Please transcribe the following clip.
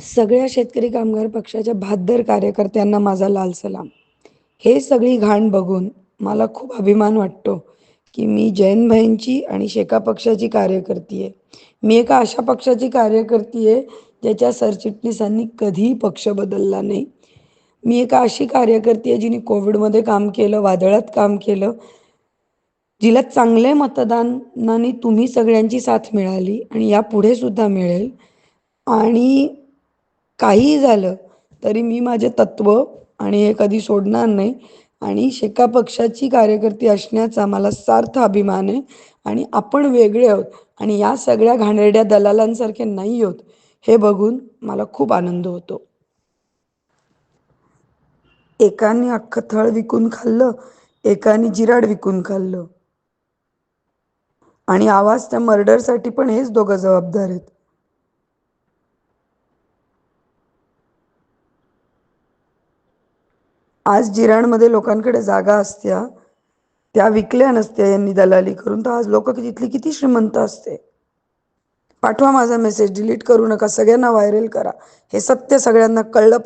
सगळ्या शेतकरी कामगार पक्षाच्या बहाद्दर कार्यकर्त्यांना माझा लाल सलाम. हे सगळी घाण बघून मला खूप अभिमान वाटतो की मी जैनभाईंची आणि शेका पक्षाची कार्यकर्ती आहे. मी एका अशा पक्षाची कार्यकर्ती आहे ज्याच्या सरचिटणीसांनी कधीही पक्ष बदलला नाही. मी एका अशी कार्यकर्ती आहे जिने कोविडमध्ये काम केलं वादळात काम केलं जिला चांगले मतदानाने तुम्ही सगळ्यांची साथ मिळाली आणि यापुढे सुद्धा मिळेल. आणि काहीही झालं तरी मी माझे तत्व आणि हे कधी सोडणार नाही. आणि शेका पक्षाची कार्यकर्ती असण्याचा मला सार्थ अभिमान आहे. आणि आपण वेगळे आहोत आणि या सगळ्या घाणेरड्या दलालांसारखे नाही आहोत हे बघून मला खूप आनंद होतो. एकाने अख्खं थळ विकून खाल्लं एकाने जिराड विकून खाल्लं. आणि आवाज त्या मर्डरसाठी पण हेच दोघं जबाबदार आहेत. आज जिराणमध्ये लोकांकडे जागा असत्या त्या विकल्या नसत्या यांनी दलाली करून. तर आज लोक तिथली किती श्रीमंत असते? पाठवा माझा मेसेज डिलीट करू नका. सगळ्यांना व्हायरल करा. हे सत्य सगळ्यांना कळलं पाहिजे.